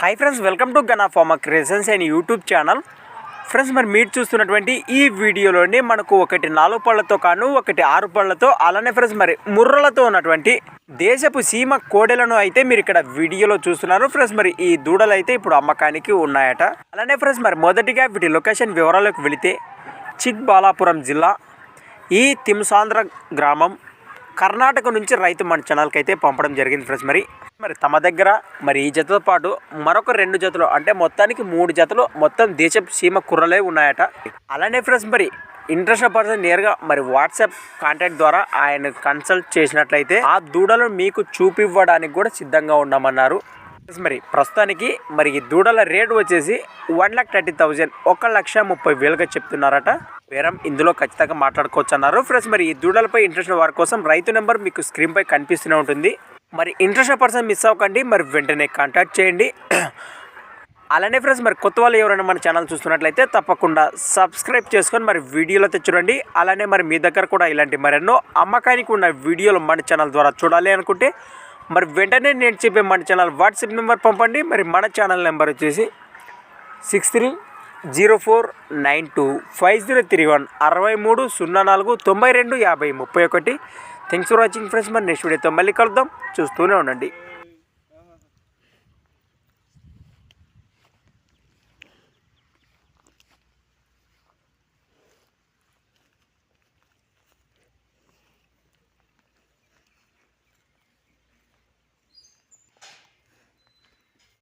Hi friends welcome to Gana pharma creations and YouTube channel friends మరి మీరు చూస్తున్నటువంటి ఈ వీడియోలోని మనకు ఒకటి నాలుగు పళ్ళతో కాను ఒకటి ఆరు పళ్ళతో అలానే ఫ్రెండ్స్ మరి ముర్రలతో ఉన్నటువంటి దేశపు సీమ కోడెలను అయితే మీరు ఇక్కడ వీడియోలో చూస్తున్నారు. ఫ్రెండ్స్ మరి ఈ దూడలు అయితే ఇప్పుడు అమ్మకానికి ఉన్నాయట. అలానే ఫ్రెండ్స్ మరి మొదటిగా వీటి లొకేషన్ వివరాలకు వెళితే చిక్ బాలాపురం జిల్లా ఈ తిమ్సాంధ్ర గ్రామం కర్ణాటక నుంచి రైతు మన ఛానల్కి అయితే పంపడం జరిగింది ఫ్రెండ్స్. మరి మరి తమ దగ్గర మరి ఈ జతతో పాటు మరొక రెండు జతలు అంటే మొత్తానికి మూడు జతలు మొత్తం దేశపు సీమ కుర్రలే ఉన్నాయట. అలానే ఫ్రెండ్స్ మరి ఇంట్రెస్ట్ పర్సన్ నేరుగా మరి వాట్సాప్ కాంటాక్ట్ ద్వారా ఆయన కన్సల్ట్ చేసినట్లయితే ఆ దూడలు మీకు చూపివ్వడానికి కూడా సిద్ధంగా ఉన్నామన్నారు మరి ప్రస్తుతానికి మరి ఈ దూడల రేటు వచ్చేసి వన్ ల్యాక్ థర్టీ థౌజండ్ ఒక లక్ష ముప్పై వేలుగా చెప్తున్నారట. వేరం ఇందులో ఖచ్చితంగా మాట్లాడుకోవచ్చు అన్నారు. ఫ్రెండ్స్ మరి ఈ దూడలపై ఇంట్రెస్ట్ వారి కోసం రైతు నెంబర్ మీకు స్క్రీన్పై కనిపిస్తూనే ఉంటుంది. మరి ఇంట్రెస్ట్ పర్సన్ మిస్ అవ్వకండి. మరి వెంటనే కాంటాక్ట్ చేయండి. అలానే ఫ్రెండ్స్ మరి కొత్త వాళ్ళు ఎవరైనా మన ఛానల్ చూస్తున్నట్లయితే తప్పకుండా సబ్స్క్రైబ్ చేసుకొని మరి వీడియోలో చూడండి. అలానే మరి మీ దగ్గర కూడా ఇలాంటి మరెన్నో అమ్మకానికి ఉన్న వీడియోలు మన ఛానల్ ద్వారా చూడాలి అనుకుంటే మరి వెంటనే నేను చెప్పే మన ఛానల్ వాట్సాప్ నెంబర్ పంపండి. మరి మన ఛానల్ నెంబర్ వచ్చేసి six three zero four nine two five zero three one అరవై మూడు సున్నా నాలుగు తొంభై రెండు యాభై ముప్పై ఒకటి. థ్యాంక్స్ ఫర్ వాచింగ్ ఫ్రెండ్స్ మరి నెక్స్ట్ వీడియోతో మళ్ళీ కలుద్దాం. చూస్తూనే ఉండండి.